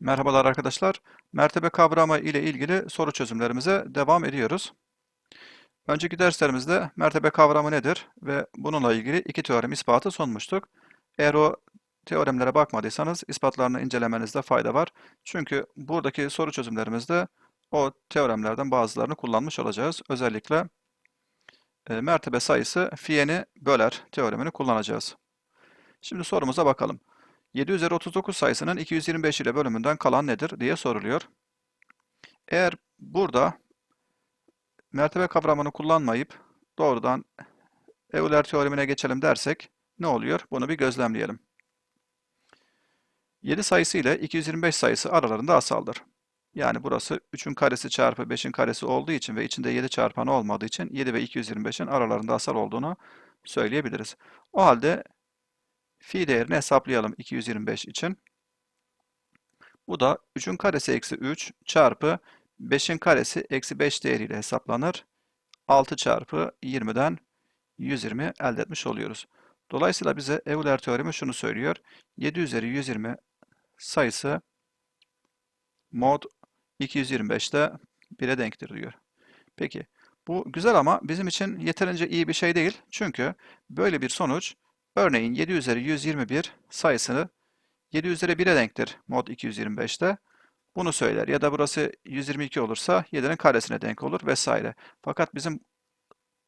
Merhabalar arkadaşlar. Mertebe kavramı ile ilgili soru çözümlerimize devam ediyoruz. Önceki derslerimizde mertebe kavramı nedir ve bununla ilgili iki teorem ispatı sunmuştuk. Eğer o teoremlere bakmadıysanız ispatlarını incelemenizde fayda var. Çünkü buradaki soru çözümlerimizde o teoremlerden bazılarını kullanmış olacağız. Özellikle e, mertebe sayısı fiyeni böler teoremini kullanacağız. Şimdi sorumuza bakalım. 7 üzeri 39 sayısının 225 ile bölümünden kalan nedir diye soruluyor. Eğer burada mertebe kavramını kullanmayıp doğrudan Euler teoremine geçelim dersek ne oluyor? Bunu bir gözlemleyelim. 7 sayısı ile 225 sayısı aralarında asaldır. Yani burası 3'ün karesi çarpı 5'in karesi olduğu için ve içinde 7 çarpanı olmadığı için 7 ve 225'in aralarında asal olduğunu söyleyebiliriz. O halde Fi değerini hesaplayalım 225 için. Bu da 3'ün karesi eksi 3 çarpı 5'in karesi eksi 5 değeriyle hesaplanır. 6 çarpı 20'den 120 elde etmiş oluyoruz. Dolayısıyla bize Euler teoremi şunu söylüyor. 7 üzeri 120 sayısı mod 225'te 1'e denktir diyor. Peki bu güzel ama bizim için yeterince iyi bir şey değil. Çünkü böyle bir sonuç Örneğin 7 üzeri 121 sayısını 7 üzeri 1'e denktir mod 225'te. Bunu söyler. Ya da burası 122 olursa 7'nin karesine denk olur vesaire. Fakat bizim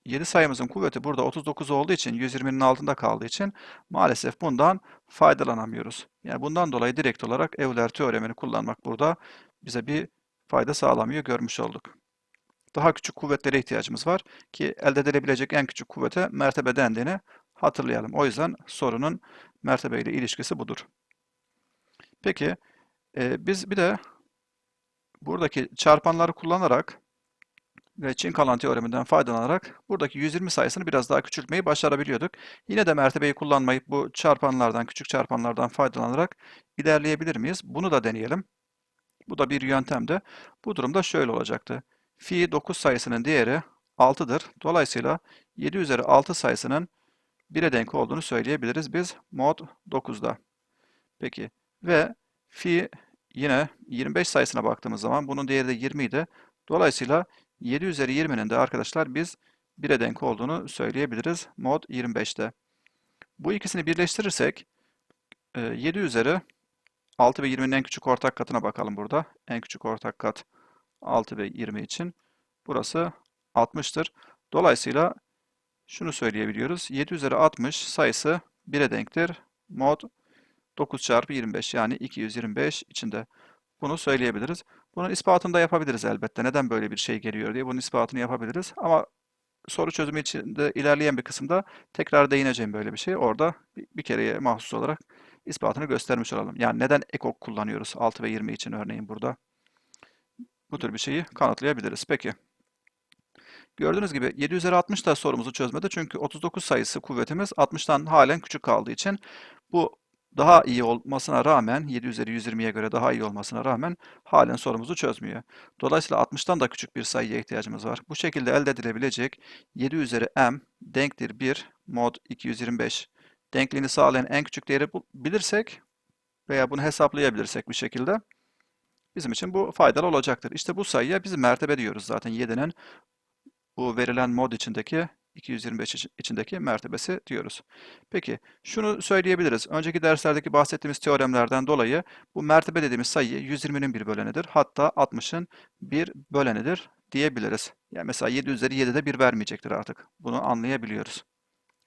7 sayımızın kuvveti burada 39 olduğu için 120'nin altında kaldığı için maalesef bundan faydalanamıyoruz. Yani bundan dolayı direkt olarak Euler teoremini kullanmak burada bize bir fayda sağlamıyor görmüş olduk. Daha küçük kuvvetlere ihtiyacımız var ki elde edilebilecek en küçük kuvvete mertebe dendiğini hatırlayalım. O yüzden sorunun mertebe ile ilişkisi budur. Peki e, biz bir de buradaki çarpanları kullanarak ve Çin kalan teoreminden faydalanarak buradaki 120 sayısını biraz daha küçültmeyi başarabiliyorduk. Yine de mertebeyi kullanmayıp bu çarpanlardan, küçük çarpanlardan faydalanarak ilerleyebilir miyiz? Bunu da deneyelim. Bu da bir yöntemdi. Bu durumda şöyle olacaktı. Fi 9 sayısının değeri 6'dır. Dolayısıyla 7 üzeri 6 sayısının 1'e denk olduğunu söyleyebiliriz biz mod 9'da. Peki ve fi yine 25 sayısına baktığımız zaman bunun değeri de 20 idi. Dolayısıyla 7 üzeri 20'nin de arkadaşlar biz 1'e denk olduğunu söyleyebiliriz mod 25'te. Bu ikisini birleştirirsek 7 e, üzeri 6 ve 20'nin en küçük ortak katına bakalım burada. En küçük ortak kat 6 ve 20 için. Burası 60'tır. Dolayısıyla şunu söyleyebiliyoruz. 7 üzeri 60 sayısı 1'e denktir. Mod 9 çarpı 25 yani 225 içinde. Bunu söyleyebiliriz. Bunun ispatını da yapabiliriz elbette. Neden böyle bir şey geliyor diye bunun ispatını yapabiliriz. Ama soru çözümü içinde ilerleyen bir kısımda tekrar değineceğim böyle bir şey. Orada bir kereye mahsus olarak ispatını göstermiş olalım. Yani neden ekok kullanıyoruz 6 ve 20 için örneğin burada. Bu tür bir şeyi kanıtlayabiliriz. Peki. Gördüğünüz gibi 7 üzeri 60 da sorumuzu çözmedi. Çünkü 39 sayısı kuvvetimiz 60'tan halen küçük kaldığı için bu daha iyi olmasına rağmen 7 üzeri 120'ye göre daha iyi olmasına rağmen halen sorumuzu çözmüyor. Dolayısıyla 60'tan da küçük bir sayıya ihtiyacımız var. Bu şekilde elde edilebilecek 7 üzeri m denktir 1 mod 225 denkliğini sağlayan en küçük değeri bilirsek veya bunu hesaplayabilirsek bir şekilde bizim için bu faydalı olacaktır. İşte bu sayıya biz mertebe diyoruz zaten 7'nin bu verilen mod içindeki 225 içindeki mertebesi diyoruz. Peki şunu söyleyebiliriz. Önceki derslerdeki bahsettiğimiz teoremlerden dolayı bu mertebe dediğimiz sayı 120'nin bir bölenidir. Hatta 60'ın bir bölenidir diyebiliriz. Yani mesela 7 üzeri 7 de 1 vermeyecektir artık. Bunu anlayabiliyoruz.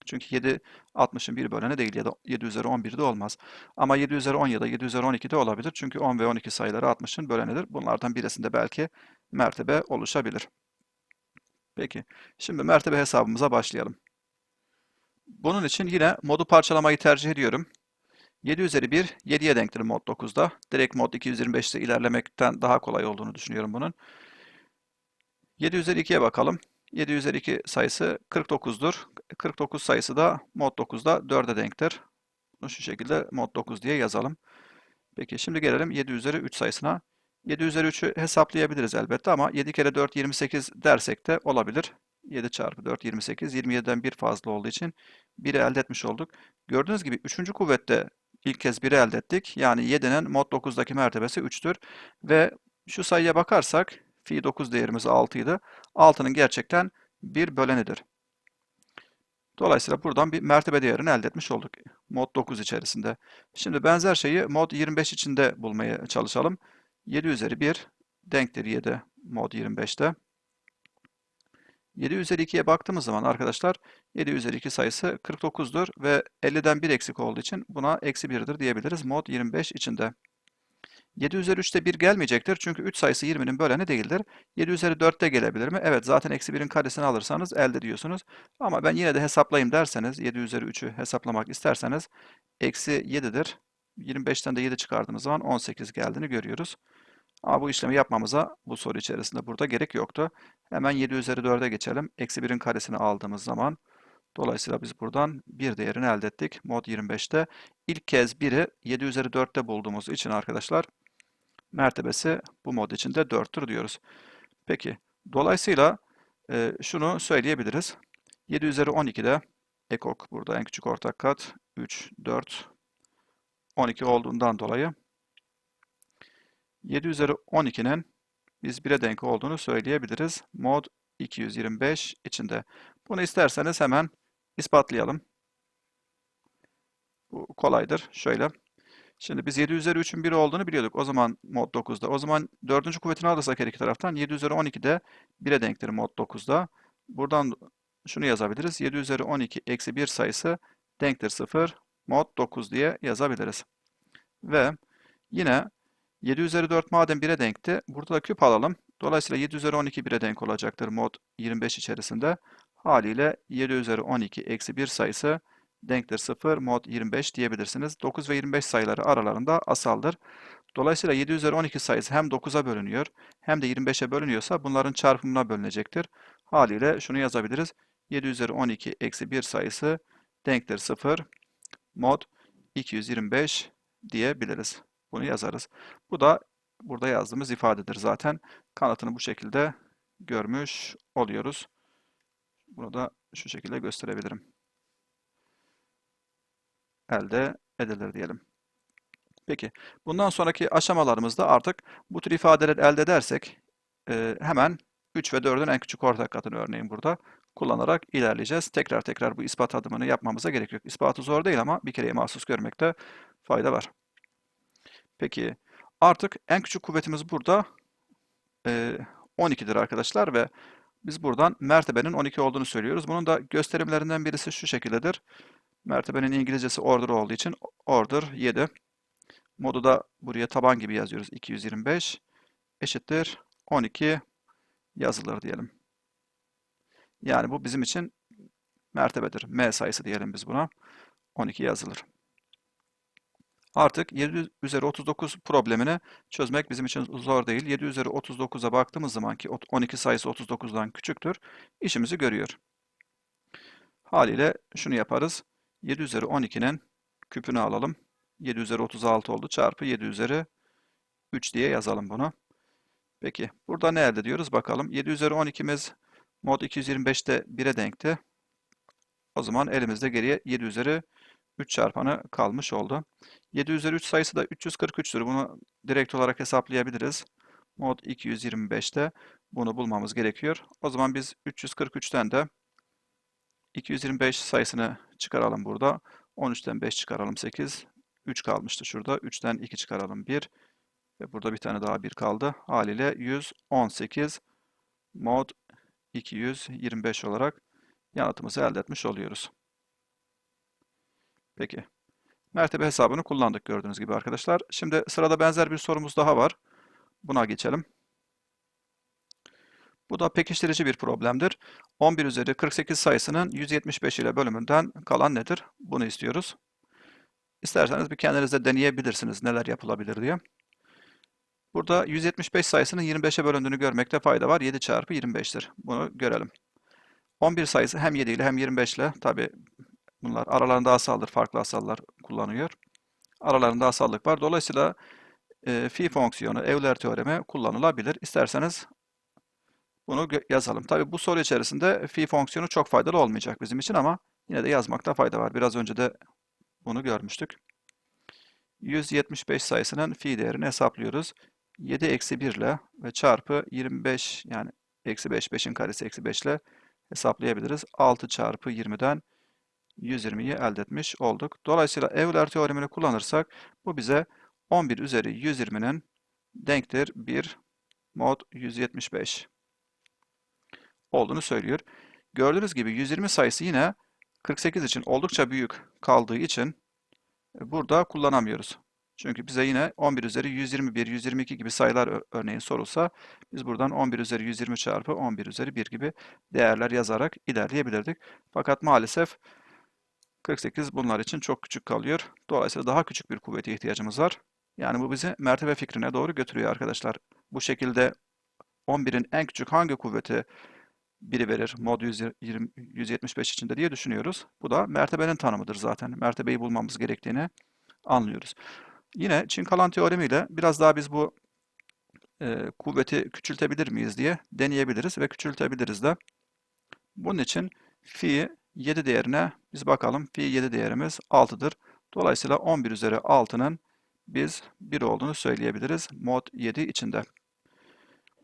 Çünkü 7 60'ın bir böleni değil ya da 7 üzeri 11 de olmaz. Ama 7 üzeri 10 ya da 7 üzeri 12 de olabilir. Çünkü 10 ve 12 sayıları 60'ın bölenidir. Bunlardan birisinde belki mertebe oluşabilir. Peki. Şimdi mertebe hesabımıza başlayalım. Bunun için yine modu parçalamayı tercih ediyorum. 7 üzeri 1, 7'ye denktir mod 9'da. Direkt mod 225'te ilerlemekten daha kolay olduğunu düşünüyorum bunun. 7 üzeri 2'ye bakalım. 7 üzeri 2 sayısı 49'dur. 49 sayısı da mod 9'da 4'e denktir. Bunu şu şekilde mod 9 diye yazalım. Peki şimdi gelelim 7 üzeri 3 sayısına. 7 üzeri 3'ü hesaplayabiliriz elbette ama 7 kere 4 28 dersek de olabilir. 7 çarpı 4 28. 27'den 1 fazla olduğu için 1'i elde etmiş olduk. Gördüğünüz gibi 3. kuvvette ilk kez 1'i elde ettik. Yani 7'nin mod 9'daki mertebesi 3'tür. Ve şu sayıya bakarsak fi 9 değerimiz 6 idi. 6'nın gerçekten bir bölenidir. Dolayısıyla buradan bir mertebe değerini elde etmiş olduk mod 9 içerisinde. Şimdi benzer şeyi mod 25 içinde bulmaya çalışalım. 7 üzeri 1 denktir 7 mod 25'te. 7 üzeri 2'ye baktığımız zaman arkadaşlar 7 üzeri 2 sayısı 49'dur ve 50'den 1 eksik olduğu için buna eksi 1'dir diyebiliriz mod 25 içinde. 7 üzeri 3'te 1 gelmeyecektir çünkü 3 sayısı 20'nin böleni değildir. 7 üzeri 4'te gelebilir mi? Evet zaten eksi 1'in karesini alırsanız elde diyorsunuz. Ama ben yine de hesaplayayım derseniz 7 üzeri 3'ü hesaplamak isterseniz eksi 7'dir. 25'ten de 7 çıkardığımız zaman 18 geldiğini görüyoruz. Ama bu işlemi yapmamıza bu soru içerisinde burada gerek yoktu. Hemen 7 üzeri 4'e geçelim. Eksi 1'in karesini aldığımız zaman dolayısıyla biz buradan 1 değerini elde ettik. Mod 25'te ilk kez 1'i 7 üzeri 4'te bulduğumuz için arkadaşlar mertebesi bu mod içinde 4'tür diyoruz. Peki dolayısıyla e, şunu söyleyebiliriz. 7 üzeri 12'de ekok burada en küçük ortak kat 3, 4, 12 olduğundan dolayı 7 üzeri 12'nin biz 1'e denk olduğunu söyleyebiliriz. Mod 225 içinde. Bunu isterseniz hemen ispatlayalım. Bu kolaydır. Şöyle. Şimdi biz 7 üzeri 3'ün 1 olduğunu biliyorduk. O zaman mod 9'da. O zaman 4. kuvvetini alırsak her iki taraftan 7 üzeri 12 de 1'e denktir mod 9'da. Buradan şunu yazabiliriz. 7 üzeri 12 eksi 1 sayısı denktir 0 mod 9 diye yazabiliriz. Ve yine 7 üzeri 4 madem 1'e denkti. Burada da küp alalım. Dolayısıyla 7 üzeri 12 1'e denk olacaktır mod 25 içerisinde. Haliyle 7 üzeri 12 eksi 1 sayısı denktir 0 mod 25 diyebilirsiniz. 9 ve 25 sayıları aralarında asaldır. Dolayısıyla 7 üzeri 12 sayısı hem 9'a bölünüyor hem de 25'e bölünüyorsa bunların çarpımına bölünecektir. Haliyle şunu yazabiliriz. 7 üzeri 12 eksi 1 sayısı denktir 0 mod 225 diyebiliriz. Bunu yazarız. Bu da burada yazdığımız ifadedir zaten. Kanıtını bu şekilde görmüş oluyoruz. Bunu da şu şekilde gösterebilirim. Elde edilir diyelim. Peki, bundan sonraki aşamalarımızda artık bu tür ifadeler elde edersek e, hemen 3 ve 4'ün en küçük ortak katını örneğin burada kullanarak ilerleyeceğiz. Tekrar tekrar bu ispat adımını yapmamıza gerek yok. İspatı zor değil ama bir kereye mahsus görmekte fayda var. Peki artık en küçük kuvvetimiz burada e, 12'dir arkadaşlar ve biz buradan mertebenin 12 olduğunu söylüyoruz. Bunun da gösterimlerinden birisi şu şekildedir. Mertebenin İngilizcesi order olduğu için order 7. Modu da buraya taban gibi yazıyoruz. 225 eşittir 12 yazılır diyelim. Yani bu bizim için mertebedir. M sayısı diyelim biz buna. 12 yazılır. Artık 7 üzeri 39 problemini çözmek bizim için zor değil. 7 üzeri 39'a baktığımız zaman ki 12 sayısı 39'dan küçüktür, işimizi görüyor. Haliyle şunu yaparız. 7 üzeri 12'nin küpünü alalım. 7 üzeri 36 oldu. Çarpı 7 üzeri 3 diye yazalım bunu. Peki burada ne elde ediyoruz bakalım. 7 üzeri 12'miz mod 225'te 1'e denkti. O zaman elimizde geriye 7 üzeri 3 çarpanı kalmış oldu. 7 üzeri 3 sayısı da 343'tür. Bunu direkt olarak hesaplayabiliriz. Mod 225'te bunu bulmamız gerekiyor. O zaman biz 343'ten de 225 sayısını çıkaralım burada. 13'ten 5 çıkaralım 8. 3 kalmıştı şurada. 3'ten 2 çıkaralım 1. Ve burada bir tane daha 1 kaldı. Haliyle 118 mod 225 olarak yanıtımızı elde etmiş oluyoruz. Peki. Mertebe hesabını kullandık gördüğünüz gibi arkadaşlar. Şimdi sırada benzer bir sorumuz daha var. Buna geçelim. Bu da pekiştirici bir problemdir. 11 üzeri 48 sayısının 175 ile bölümünden kalan nedir? Bunu istiyoruz. İsterseniz bir kendiniz de deneyebilirsiniz neler yapılabilir diye. Burada 175 sayısının 25'e bölündüğünü görmekte fayda var. 7 çarpı 25'tir. Bunu görelim. 11 sayısı hem 7 ile hem 25 ile tabi Bunlar aralarında asaldır, farklı asallar kullanıyor. Aralarında asallık var. Dolayısıyla e, fi fonksiyonu, Euler teoremi kullanılabilir. İsterseniz bunu yazalım. Tabi bu soru içerisinde fi fonksiyonu çok faydalı olmayacak bizim için ama yine de yazmakta fayda var. Biraz önce de bunu görmüştük. 175 sayısının fi değerini hesaplıyoruz. 7 eksi 1 ile ve çarpı 25 yani eksi 5, 5'in karesi eksi 5 ile hesaplayabiliriz. 6 çarpı 20'den 120'yi elde etmiş olduk. Dolayısıyla Euler teoremini kullanırsak bu bize 11 üzeri 120'nin denktir 1 mod 175 olduğunu söylüyor. Gördüğünüz gibi 120 sayısı yine 48 için oldukça büyük kaldığı için burada kullanamıyoruz. Çünkü bize yine 11 üzeri 121, 122 gibi sayılar örneğin sorulsa biz buradan 11 üzeri 120 çarpı 11 üzeri 1 gibi değerler yazarak ilerleyebilirdik. Fakat maalesef 48 bunlar için çok küçük kalıyor. Dolayısıyla daha küçük bir kuvvete ihtiyacımız var. Yani bu bizi mertebe fikrine doğru götürüyor arkadaşlar. Bu şekilde 11'in en küçük hangi kuvveti biri verir mod 120, 175 içinde diye düşünüyoruz. Bu da mertebenin tanımıdır zaten. Mertebeyi bulmamız gerektiğini anlıyoruz. Yine Çin kalan teoremiyle biraz daha biz bu e, kuvveti küçültebilir miyiz diye deneyebiliriz ve küçültebiliriz de. Bunun için fi 7 değerine biz bakalım. Fi 7 değerimiz 6'dır. Dolayısıyla 11 üzeri 6'nın biz 1 olduğunu söyleyebiliriz mod 7 içinde.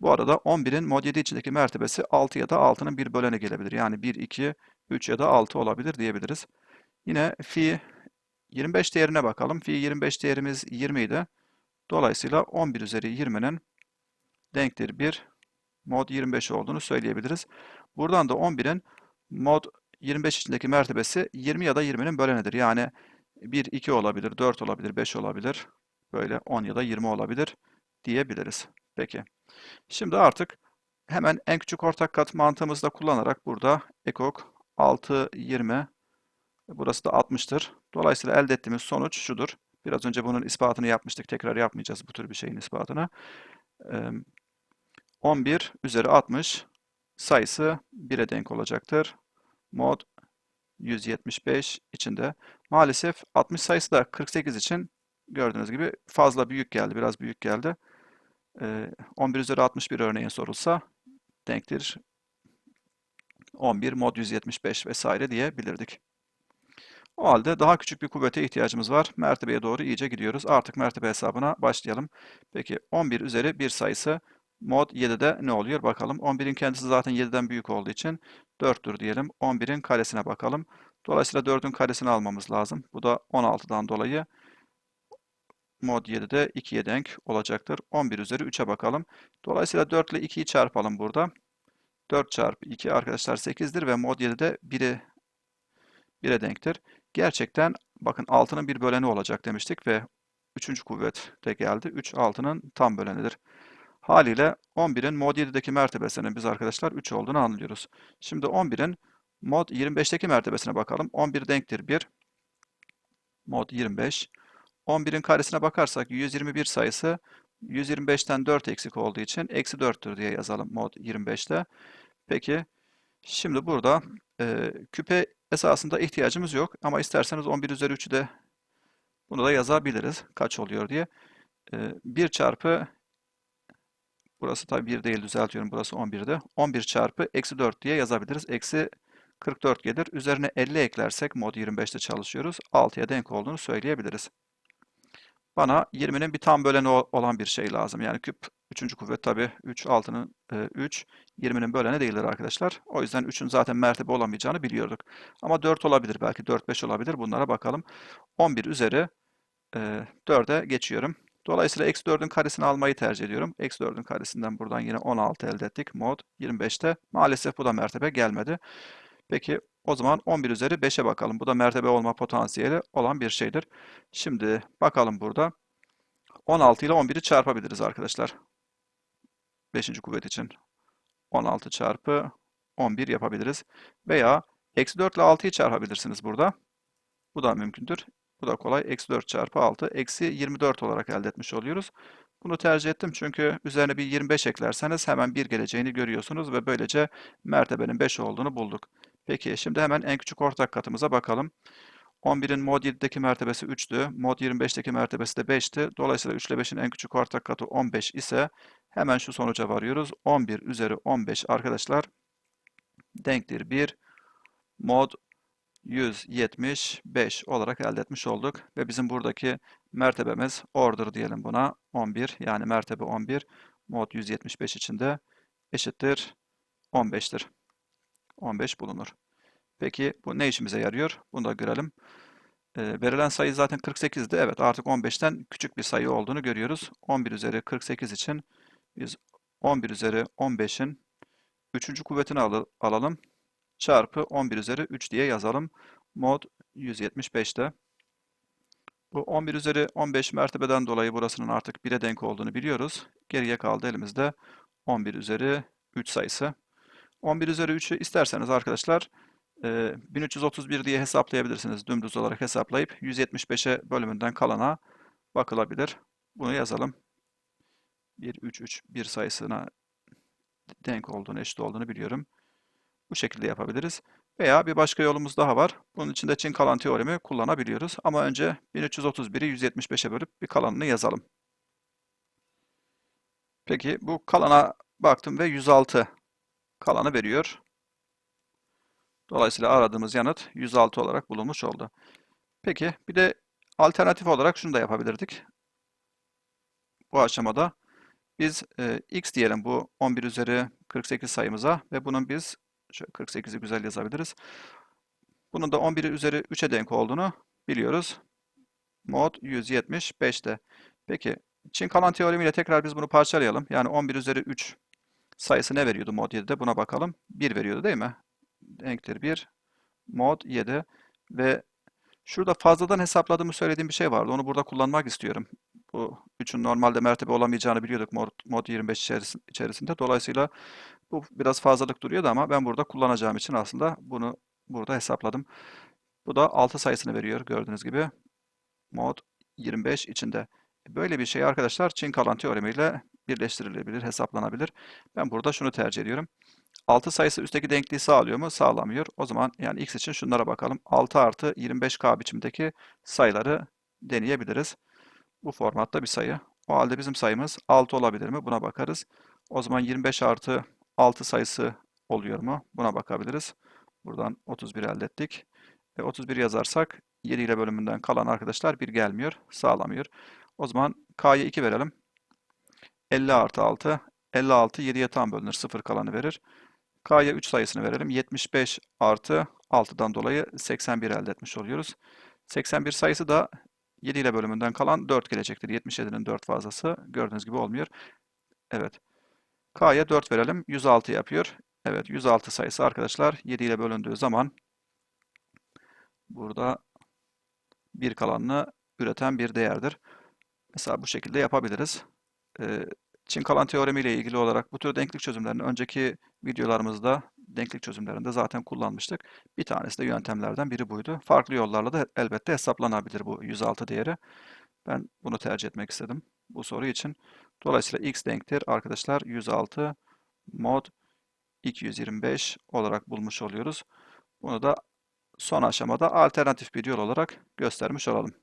Bu arada 11'in mod 7 içindeki mertebesi 6 ya da 6'nın bir böleni gelebilir. Yani 1, 2, 3 ya da 6 olabilir diyebiliriz. Yine fi 25 değerine bakalım. Fi 25 değerimiz 20 idi. Dolayısıyla 11 üzeri 20'nin denktir 1 mod 25 olduğunu söyleyebiliriz. Buradan da 11'in mod 25 içindeki mertebesi 20 ya da 20'nin bölenidir. Yani 1, 2 olabilir, 4 olabilir, 5 olabilir. Böyle 10 ya da 20 olabilir diyebiliriz. Peki. Şimdi artık hemen en küçük ortak kat mantığımızı da kullanarak burada ekok 6, 20, burası da 60'tır. Dolayısıyla elde ettiğimiz sonuç şudur. Biraz önce bunun ispatını yapmıştık. Tekrar yapmayacağız bu tür bir şeyin ispatını. Ee, 11 üzeri 60 sayısı 1'e denk olacaktır. Mod 175 içinde. Maalesef 60 sayısı da 48 için gördüğünüz gibi fazla büyük geldi. Biraz büyük geldi. Ee, 11 üzeri 61 örneğin sorulsa denktir 11 mod 175 vesaire diyebilirdik. O halde daha küçük bir kuvvete ihtiyacımız var. Mertebeye doğru iyice gidiyoruz. Artık mertebe hesabına başlayalım. Peki 11 üzeri 1 sayısı mod 7'de ne oluyor bakalım. 11'in kendisi zaten 7'den büyük olduğu için 4'tür diyelim. 11'in karesine bakalım. Dolayısıyla 4'ün karesini almamız lazım. Bu da 16'dan dolayı mod 7'de 2'ye denk olacaktır. 11 üzeri 3'e bakalım. Dolayısıyla 4 ile 2'yi çarpalım burada. 4 çarpı 2 arkadaşlar 8'dir ve mod 7'de 1'e 1'e denktir. Gerçekten bakın 6'nın bir böleni olacak demiştik ve 3. kuvvet de geldi. 3 6'nın tam bölenidir. Haliyle 11'in mod 7'deki mertebesinin biz arkadaşlar 3 olduğunu anlıyoruz. Şimdi 11'in mod 25'teki mertebesine bakalım. 11 denktir 1. Mod 25. 11'in karesine bakarsak 121 sayısı 125'ten 4 eksik olduğu için eksi 4'tür diye yazalım mod 25'te. Peki şimdi burada e, küpe esasında ihtiyacımız yok ama isterseniz 11 üzeri 3'ü de bunu da yazabiliriz kaç oluyor diye. E, 1 çarpı burası tabi 1 değil düzeltiyorum burası 11'de. 11 çarpı eksi 4 diye yazabiliriz. Eksi 44 gelir. Üzerine 50 eklersek mod 25'te çalışıyoruz. 6'ya denk olduğunu söyleyebiliriz. Bana 20'nin bir tam böleni olan bir şey lazım. Yani küp 3. kuvvet tabi 3 6'nın 3 20'nin böleni değildir arkadaşlar. O yüzden 3'ün zaten mertebe olamayacağını biliyorduk. Ama 4 olabilir belki 4 5 olabilir. Bunlara bakalım. 11 üzeri 4'e geçiyorum. Dolayısıyla eksi 4'ün karesini almayı tercih ediyorum. Eksi 4'ün karesinden buradan yine 16 elde ettik. Mod 25'te. Maalesef bu da mertebe gelmedi. Peki o zaman 11 üzeri 5'e bakalım. Bu da mertebe olma potansiyeli olan bir şeydir. Şimdi bakalım burada. 16 ile 11'i çarpabiliriz arkadaşlar. 5. kuvvet için. 16 çarpı 11 yapabiliriz. Veya eksi 4 ile 6'yı çarpabilirsiniz burada. Bu da mümkündür. Bu da kolay. Eksi 4 çarpı 6. Eksi 24 olarak elde etmiş oluyoruz. Bunu tercih ettim çünkü üzerine bir 25 eklerseniz hemen 1 geleceğini görüyorsunuz ve böylece mertebenin 5 olduğunu bulduk. Peki şimdi hemen en küçük ortak katımıza bakalım. 11'in mod 7'deki mertebesi 3'tü. Mod 25'teki mertebesi de 5'ti. Dolayısıyla 3 ile 5'in en küçük ortak katı 15 ise hemen şu sonuca varıyoruz. 11 üzeri 15 arkadaşlar denktir 1 mod 175 olarak elde etmiş olduk. Ve bizim buradaki mertebemiz order diyelim buna 11 yani mertebe 11 mod 175 içinde eşittir 15'tir. 15 bulunur. Peki bu ne işimize yarıyor? Bunu da görelim. Ee, verilen sayı zaten 48'di. Evet artık 15'ten küçük bir sayı olduğunu görüyoruz. 11 üzeri 48 için biz 11 üzeri 15'in 3. kuvvetini al alalım. Çarpı 11 üzeri 3 diye yazalım. Mod 175'te. Bu 11 üzeri 15 mertebeden dolayı burasının artık 1'e denk olduğunu biliyoruz. Geriye kaldı elimizde 11 üzeri 3 sayısı. 11 üzeri 3'ü isterseniz arkadaşlar e, 1331 diye hesaplayabilirsiniz. Dümdüz olarak hesaplayıp 175'e bölümünden kalana bakılabilir. Bunu yazalım. 1, 3, 3, 1 sayısına denk olduğunu, eşit olduğunu biliyorum. Bu şekilde yapabiliriz. Veya bir başka yolumuz daha var. Bunun için de Çin kalan teoremi kullanabiliyoruz. Ama önce 1331'i 175'e bölüp bir kalanını yazalım. Peki bu kalana baktım ve 106 kalanı veriyor. Dolayısıyla aradığımız yanıt 106 olarak bulunmuş oldu. Peki bir de alternatif olarak şunu da yapabilirdik. Bu aşamada biz e, x diyelim bu 11 üzeri 48 sayımıza ve bunun biz şöyle 48'i güzel yazabiliriz. Bunun da 11 üzeri 3'e denk olduğunu biliyoruz. Mod 175'te. Peki Çin kalan teoremiyle tekrar biz bunu parçalayalım. Yani 11 üzeri 3 sayısı ne veriyordu mod 7'de? Buna bakalım. 1 veriyordu değil mi? Denktir 1. Mod 7 ve şurada fazladan hesapladığımı söylediğim bir şey vardı. Onu burada kullanmak istiyorum. Bu 3'ün normalde mertebe olamayacağını biliyorduk mod, mod 25 içerisinde. Dolayısıyla bu biraz fazlalık duruyordu ama ben burada kullanacağım için aslında bunu burada hesapladım. Bu da 6 sayısını veriyor gördüğünüz gibi. Mod 25 içinde. Böyle bir şey arkadaşlar Çin kalan teoremiyle birleştirilebilir, hesaplanabilir. Ben burada şunu tercih ediyorum. 6 sayısı üstteki denkliği sağlıyor mu? Sağlamıyor. O zaman yani x için şunlara bakalım. 6 artı 25k biçimdeki sayıları deneyebiliriz. Bu formatta bir sayı. O halde bizim sayımız 6 olabilir mi? Buna bakarız. O zaman 25 artı 6 sayısı oluyor mu? Buna bakabiliriz. Buradan 31 elde ettik. E, 31 yazarsak 7 ile bölümünden kalan arkadaşlar 1 gelmiyor, sağlamıyor. O zaman k'ya 2 verelim. 50 artı 6. 56 7'ye tam bölünür. 0 kalanı verir. K'ya 3 sayısını verelim. 75 artı 6'dan dolayı 81 elde etmiş oluyoruz. 81 sayısı da 7 ile bölümünden kalan 4 gelecektir. 77'nin 4 fazlası gördüğünüz gibi olmuyor. Evet. K'ya 4 verelim. 106 yapıyor. Evet 106 sayısı arkadaşlar 7 ile bölündüğü zaman burada bir kalanını üreten bir değerdir. Mesela bu şekilde yapabiliriz. Çin kalan teoremi ile ilgili olarak bu tür denklik çözümlerini önceki videolarımızda denklik çözümlerinde zaten kullanmıştık. Bir tanesi de yöntemlerden biri buydu. Farklı yollarla da elbette hesaplanabilir bu 106 değeri. Ben bunu tercih etmek istedim bu soru için. Dolayısıyla x denktir arkadaşlar 106 mod 225 olarak bulmuş oluyoruz. Bunu da son aşamada alternatif bir yol olarak göstermiş olalım.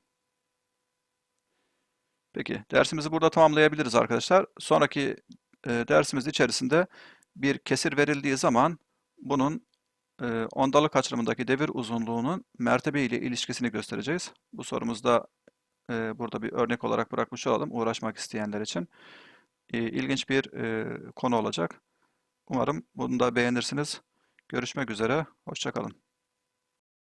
Peki dersimizi burada tamamlayabiliriz arkadaşlar. Sonraki e, dersimiz içerisinde bir kesir verildiği zaman bunun e, ondalık açılımındaki devir uzunluğunun mertebe ile ilişkisini göstereceğiz. Bu sorumuzda e, burada bir örnek olarak bırakmış olalım uğraşmak isteyenler için. E, ilginç bir e, konu olacak. Umarım bunu da beğenirsiniz. Görüşmek üzere, hoşçakalın.